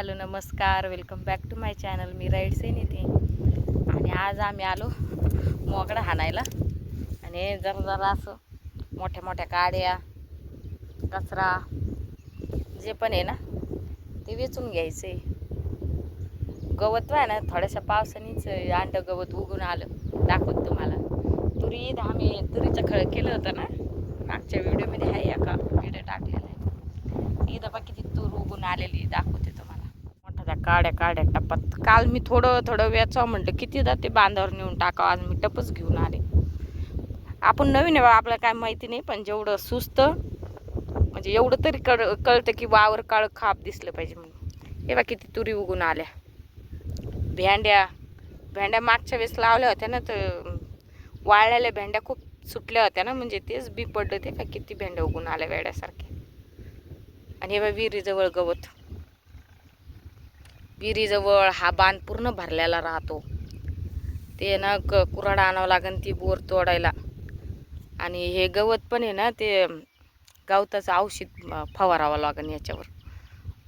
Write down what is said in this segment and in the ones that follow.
Hello नमस्कार. Welcome back to my channel मी राईड सेन इथे आणि आज आम्ही आलो मोगडा हाणायला. आणि जरा जरा असं मोठ्या मोठ्या काड्या कचरा जे पण आहे ना ते वेचून घ्यायचं आहे गवत आहे ना थोड्याशा पावसानेच अंड गवत उगून आलं. दाखवत तुम्हाला. तुरी आम्ही तुरीचं खळ केलं होतं ना मागच्या व्हिडिओमध्ये आहे एका व्हिडिओ टाकलेला आहे. इथं बा किती तूर उगून आलेली दाखवते तुम्हाला. काड्या काड्या टपात. काल मी थोडं थोडं वेचावं म्हटलं कितीदा ते बांधावर नेऊन टाकावं आज मी टपच घेऊन आले. आपण नवीन आहे बा आपल्याला काय माहिती नाही पण जेवढं सुस्त म्हणजे एवढं तरी कळ कळतं की वावर काळ खाप दिसलं पाहिजे म्हणून. हे बा किती तुरी उगून आल्या. भेंड्या भेंड्या मागच्या वेळेस लावल्या होत्या ना तर वाळलेल्या भेंड्या खूप सुटल्या होत्या ना म्हणजे तेच बी पडलं ते का किती भेंड्या उगून आल्या वेड्यासारख्या. आणि हे बा विहिरीजवळ गवत. विहिरीजवळ हा बांध पूर्ण भरलेला राहतो. ते ना क कुराडा आणावं लागेल ती बोर तोडायला. आणि हे गवत पण आहे ना ते गवताचं औषध फवारावं लागेल याच्यावर.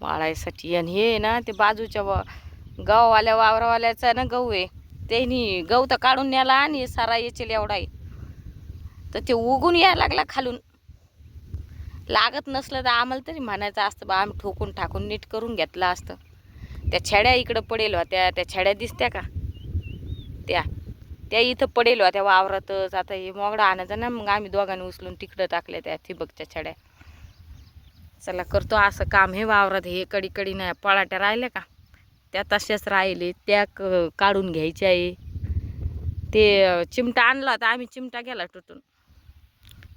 वाळायसाठी. आणि हे आहे ना ते बाजूच्या वा गाववाल्या वावरावाल्याचा ना गहू आहे. त्यांनी गहू तर काढून न्याला आणि सारा याचे एवढा आहे. तर ते उगून यायला लागला खालून. लागत नसलं तर आम्हाला तरी म्हणायचं असतं बा आम्ही ठोकून ठाकून नीट करून घेतलं असतं. त्या छड्या इकडं पडेल होत्या त्या छड्या दिसत्या का? त्या. त्या इथं पडेल होत्या वावरातच. आता हे मोगडा आणायचा ना मग आम्ही दोघांनी उचलून तिकडं टाकल्या त्या ठिबकच्या छड्या. चला करतो असं काम. हे वावरात हे कडी कडी नाही पळाट्या राहिल्या का? त्या तशाच राहिले. त्या क काढून घ्यायच्या आहे. ते चिमटा आणला होता. आम्ही चिमटा गेला तुटून.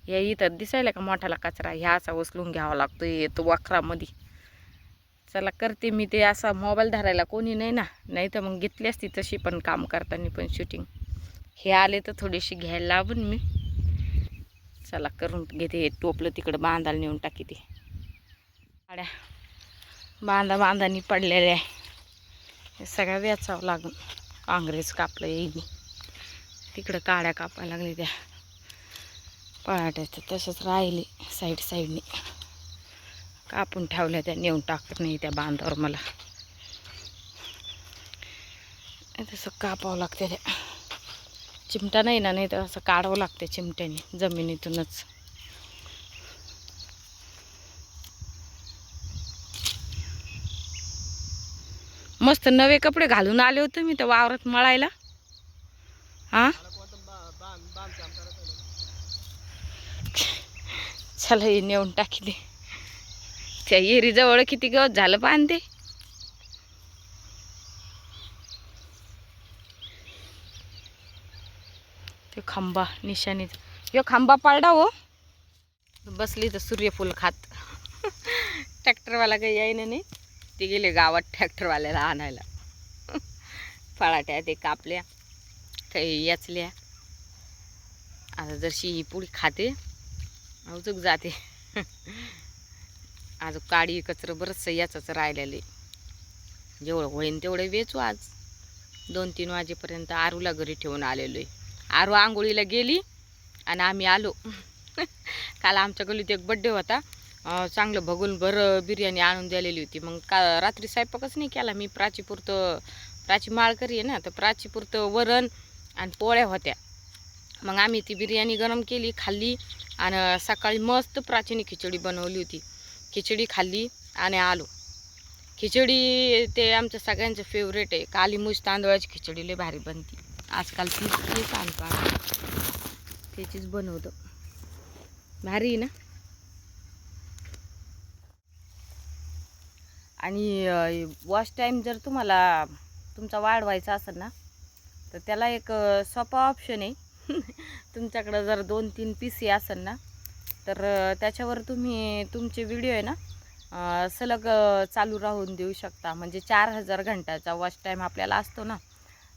हे इथं दिसायला का मोठाला कचरा? ह्या असा उचलून घ्यावा लागतो येतो वखरामध्ये. चला करते मी ते असा मोबाईल धरायला कोणी नाही ना. नाही तर मग घेतली असती तशी पण काम करताना पण शूटिंग हे आले तर थोडीशी घ्यायला लावून मी. चला करून घेते हे टोपलं तिकडं बांधायला नेऊन टाकी ते. गाड्या बांधा बांधानी पडलेल्या आहे. हे सगळ्या वेचावं लागून काँग्रेस कापलं येईल तिकडं काड्या कापायला लागली त्या. पळाट्याच्या तसंच राहिले साईड साईडने. कापून ठेवल्या त्या नेऊन टाकत नाही त्या बांधावर मला. तसं कापावं लागते त्या. चिमटा नाही ना नाही तर असं काढावं लागते चिमट्याने जमिनीतूनच. मस्त नवे कपडे घालून आले होते मी तर वावरात मळायला. हां चला हे नेऊन टाकले त्या येरीजवळ किती गवत झालं पान ते? खांबा निशाणीत यो खांबा पाडा हो. बसली तर सूर्यफूल खात. ट्रॅक्टरवाला काही यायनं नाही. ते गेले गावात ट्रॅक्टरवाल्याला आणायला. फळाट्या ते कापल्या काही याचल्या. आता जशी ही पुढी खाते अजूक जाते. आज काडी कचरं बरंचसं याचंच राहिलेलं आहे. जेवढं होईन तेवढं वेचू आज. दोन तीन वाजेपर्यंत आरूला घरी ठेवून आलेलो आहे. आरू आंघोळीला गेली आणि आम्ही आलो. काल आमच्या गलीत एक बड्डे होता. चांगलं भगून भर बिर्याणी आणून दिलेली होती. मग का रात्री स्वयंपाकच नाही केला मी. प्राचीपुरतं प्राची माळकरी आहे ना तर प्राचीपुरतं वरण आणि पोळ्या होत्या. मग आम्ही ती बिर्याणी गरम केली खाल्ली आणि सकाळी मस्त प्राचीनी खिचडी बनवली होती. खिचडी खाल्ली आणि आलो. खिचडी ते आमच्या सगळ्यांचं फेवरेट आहे. काली मूज तांदळाची खिचडी लय भारी बनती. आजकाल तीच तीच आणतो त्याचीच बनवतो. भारी आहे ना? आणि वॉश टाईम जर तुम्हाला तुमचा वाढवायचा असेल ना तर त्याला एक सोपा ऑप्शन आहे. तुमच्याकडं जर दोन तीन पी सी असेल ना तर त्याच्यावर तुम्ही तुमचे व्हिडिओ आहे ना सलग चालू राहून देऊ शकता. म्हणजे चार हजार घंट्याचा वॉच टाईम आपल्याला असतो ना.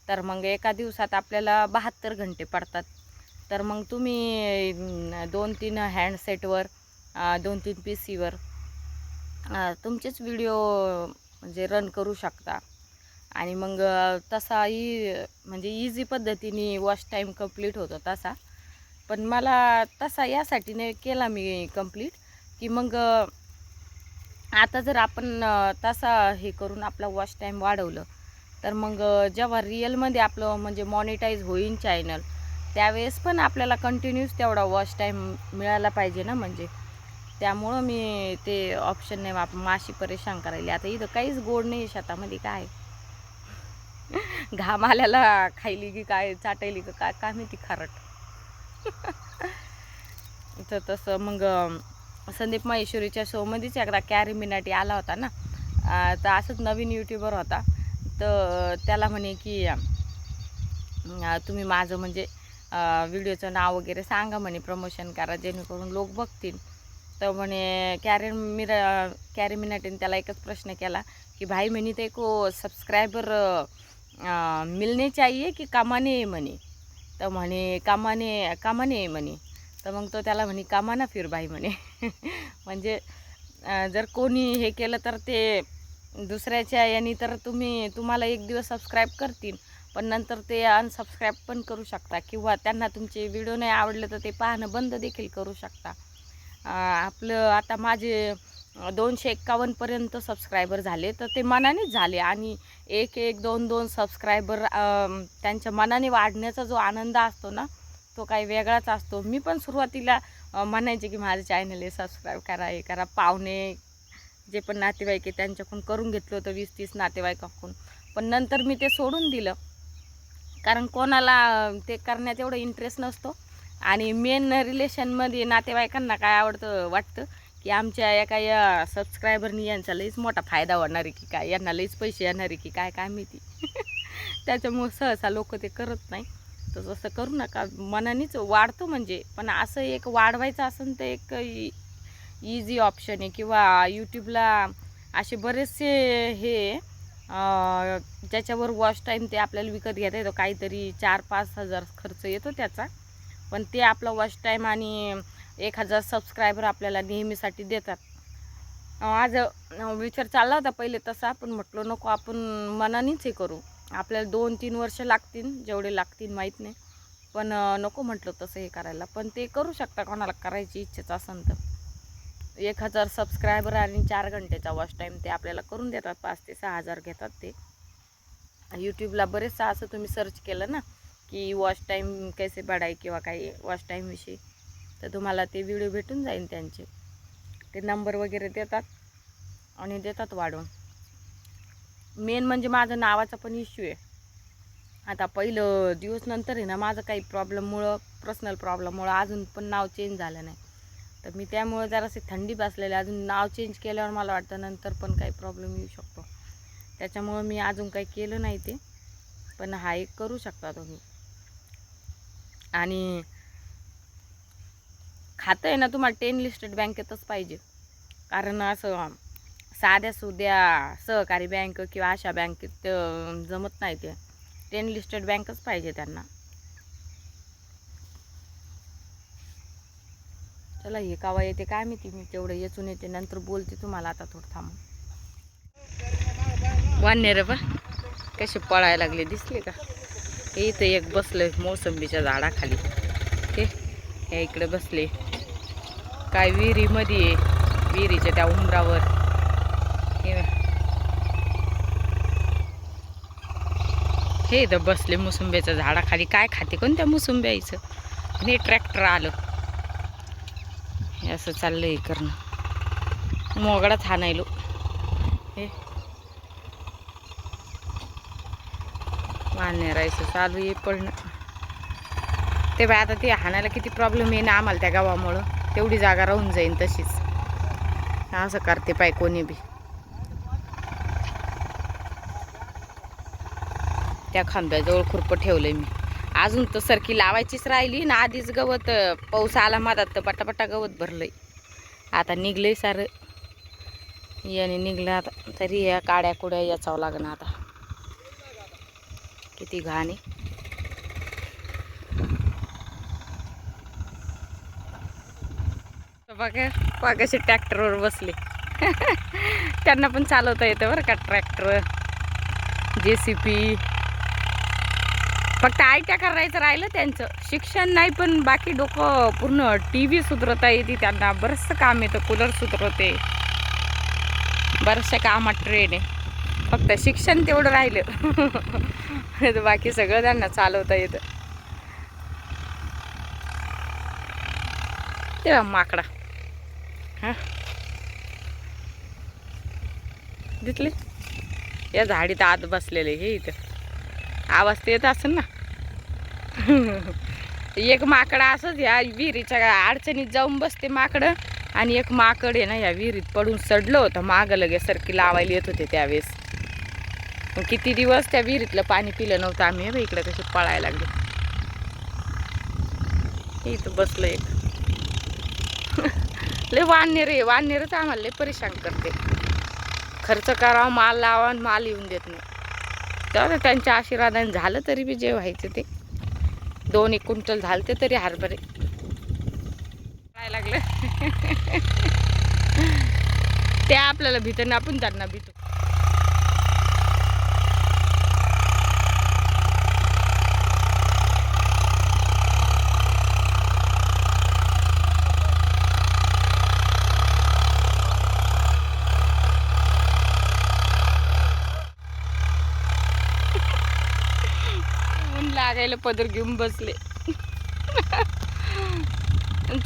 तर मग एका दिवसात आपल्याला बहात्तर घंटे पडतात. तर मग तुम्ही दोन तीन हँडसेटवर दोन तीन पी सीवर तुमचेच व्हिडिओ म्हणजे रन करू शकता. आणि मग तसाही म्हणजे इझी पद्धतीने वॉच टाईम कंप्लीट होतो तसा. पण मला तसा यासाठी नाही केला मी कंप्लीट की मग आता जर आपण तसा हे करून आपला वॉच टाईम वाढवलं तर मग जेव्हा रिअलमध्ये आपलं म्हणजे मॉनिटाईज होईन चॅनल त्यावेळेस पण आपल्याला कंटिन्यूस तेवढा वॉच टाईम मिळाला पाहिजे ना म्हणजे. त्यामुळं मी ते ऑप्शन नाही वाप माशी परेशान करायली. आता इथं काहीच गोड नाही आहे शेतामध्ये काय? घाम आल्याला खायली की काय चाटायली का काय काय माहिती खारट तर तसं मग संदीप महेश्वरीच्या शोमध्येच एकदा कॅरी मिनाटी आला होता ना. तर असंच नवीन यूट्यूबर होता. तर त्याला म्हणे की तुम्ही माझं म्हणजे व्हिडिओचं नाव वगैरे सांगा म्हणे प्रमोशन करा जेणेकरून लोक बघतील. तर म्हणे कॅरेन मिरा कॅरी मिनाटीने त्याला एकच प्रश्न केला कि भाई मैंने तेरे को सब्सक्राइबर मिलने चाहिए कि कमाने आहे म्हणे? तर म्हणे कामाने कामाने आहे म्हणे. तर मग तो त्याला म्हणे कामाना फिर बाई म्हणे. म्हणजे जर कोणी हे केलं तर ते दुसऱ्याच्या याने तर तुम्ही तुम्हाला एक दिवस सबस्क्राईब करतील. पण नंतर ते अनसबस्क्राईब पण करू शकता. किंवा त्यांना तुमचे व्हिडिओ नाही आवडले तर ते पाहणं बंद देखील करू शकता. आपलं आता माझे दोनशे एक्कावन्नपर्यंत सबस्क्रायबर झाले. तर ते मनानेच झाले. आणि एक एक दोन दोन सबस्क्रायबर त्यांच्या मनाने वाढण्याचा जो आनंद असतो ना तो काही वेगळाच असतो. मी पण सुरुवातीला म्हणायचे की माझं चॅनल आहे सबस्क्राईब करा हे करा. पाहुणे जे पण नातेवाईक आहे त्यांच्याकडून करून घेतलं होतं वीस तीस नातेवाईकाकडून. पण नंतर मी ते सोडून दिलं. कारण कोणाला ते करण्यात एवढं इंटरेस्ट नसतो. आणि मेन रिलेशनमध्ये नातेवाईकांना काय आवडतं वाटतं? की आमच्या एका या सबस्क्रायबरनी यांचा लईच मोठा फायदा होणार आहे की काय? यांना लईच पैसे येणार आहे की काय काय माहिती? त्याच्यामुळं सहसा लोक ते करत नाही. तर तसं करू नका. मनानेच वाढतो म्हणजे. पण असं एक वाढवायचं असेल तर एक इझी ऑप्शन आहे. किंवा यूट्यूबला असे बरेचसे हे ज्याच्यावर वॉश टाईम ते आपल्याला विकत घेता येतो. काहीतरी चार पाच हजार खर्च येतो त्याचा. पण ते आपला वॉश टाईम आणि एक हजार सबस्क्रायबर आपल्याला नेहमीसाठी देतात. आज विचार चालला होता पहिले तसा पण म्हटलं नको आपण मनानेच हे करू. आपल्याला दोन तीन वर्ष लागतील जेवढे लागतील माहीत नाही. पण नको म्हटलं तसं हे करायला. पण ते करू शकता कोणाला करायची इच्छाच असेल तर. एक हजार सबस्क्रायबर आणि चार घंटेचा वॉच टाईम ते आपल्याला करून देतात. पाच ते सहा हजार घेतात ते. यूट्यूबला बरेचसा असं तुम्ही सर्च केलं ना की वॉच टाईम कैसे बढाय किंवा काही वॉच टाईमविषयी तर तुम्हाला ते व्हिडिओ भेटून जाईल त्यांचे. ते नंबर वगैरे देतात आणि देतात वाढवून मेन म्हणजे माझं नावाचा पण इश्यू आहे. आता पहिलं दिवस नंतर आहे ना माझं काही प्रॉब्लेममुळं पर्सनल प्रॉब्लेममुळं अजून पण नाव चेंज झालं नाही. तर मी त्यामुळं जरासे थंडी बसलेले अजून नाव चेंज केल्यावर मला वाटतं नंतर पण काही प्रॉब्लेम येऊ शकतो. त्याच्यामुळं मी अजून काही केलं नाही ते. पण हा एक करू शकता तुम्ही. आणि खातं आहे ना तुम्हाला टेन लिस्टेड बँकेतच पाहिजे. कारण असं साध्या सुद्या सहकारी बँक किंवा अशा बँकेत जमत नाही ते. टेन लिस्टेड बँकच पाहिजे त्यांना. चला हे कावा येते काय माहिती मी तेवढं येचून येते नंतर बोलते तुम्हाला आता थोडं थांबून. वानेर बा कसे पळायला लागले दिसले का? हे इथं एक बसलं मोसंबीच्या झाडाखाली. हे इकडे बसले. काय विहिरीमध्ये आहे? विहिरीच्या त्या उंबरावर हे तर बसले मुसुंब्याच्या झाडाखाली. काय खाते कोणत्या मुसुंब्याचं? आणि ट्रॅक्टर आलं. हे असं चाललंय करणं. मोगडाच हाणायलो. हे. राहायचं. चालू आहे पडणं ते बाय आता ते हाणायला किती प्रॉब्लेम आहे ना आम्हाला त्या गावामुळं. तेवढी जागा राहून जाईन तशीच. असं करते पाय कोणी बी. त्या खांब्याजवळ खुरपं ठेवलंय मी. अजून तर सरकी लावायचीच राहिली ना आधीच गवत पाऊस आला मधात तर पटापटा गवत भरलंय. आता निघलंय सारं. याने निघलं आता तरी या काड्या कुड्या याचावं लागणार आता. किती घाण आहे. बघा बघाशी ट्रॅक्टरवर बसले. त्यांना पण चालवता येतं बरं का ट्रॅक्टर जे सी पी फक्त आयट्या करायचं राहिलं त्यांचं. शिक्षण नाही पण बाकी डोकं पूर्ण टी व्ही सुधरवता येते त्यांना. बरंचसं काम येतं कूलर सुधरवते बऱ्याचशा कामात ट्रेन आहे. फक्त शिक्षण तेवढं राहिलं. बाकी सगळं त्यांना चालवता येतं. तेव्हा माकडा. हा. दिसले? या झाडीत आत बसलेले हे इथं. आवाज तर येत असेल ना. एक माकड असंच या विहिरीच्या अडचणीत जाऊन बसते माकडं. आणि एक माकड आहे ना या विहिरीत पडून सडलं होतं. मागं लगे सरकी लावायला येत होते त्यावेळेस. मग किती दिवस त्या विहिरीतलं पाणी पिलं नव्हतं आम्ही. हे इकडं कसे पळायला लागले. हे इथं बसलं एक. लय वाननेर आहे वाननेरच आम्हाला लय परेशान करते. खर्च करावा माल लावा आणि माल येऊन देत नाही. तेव्हा त्यांच्या आशीर्वादाने झालं तरी बी जे व्हायचं ते. दोन एक क्विंटल झालते तरी हरभरे. काय लागलं? ते आपल्याला भीतं आपण त्यांना भीतो. ऊन पदर घेऊन बसले.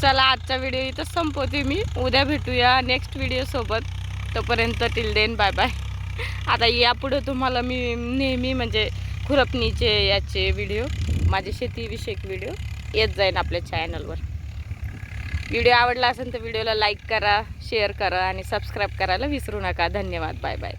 चला आजचा व्हिडिओ इथं संपवते मी. उद्या भेटूया नेक्स्ट व्हिडिओसोबत तोपर्यंत टिल देन बाय बाय आता यापुढं तुम्हाला मी नेहमी म्हणजे खुरपणीचे याचे व्हिडिओ माझे शेतीविषयक व्हिडिओ येत जाईन आपल्या चॅनलवर व्हिडिओ आवडला असेल तर व्हिडिओला लाईक करा शेअर करा आणि सबस्क्राईब करायला विसरू नका. धन्यवाद. Bye bye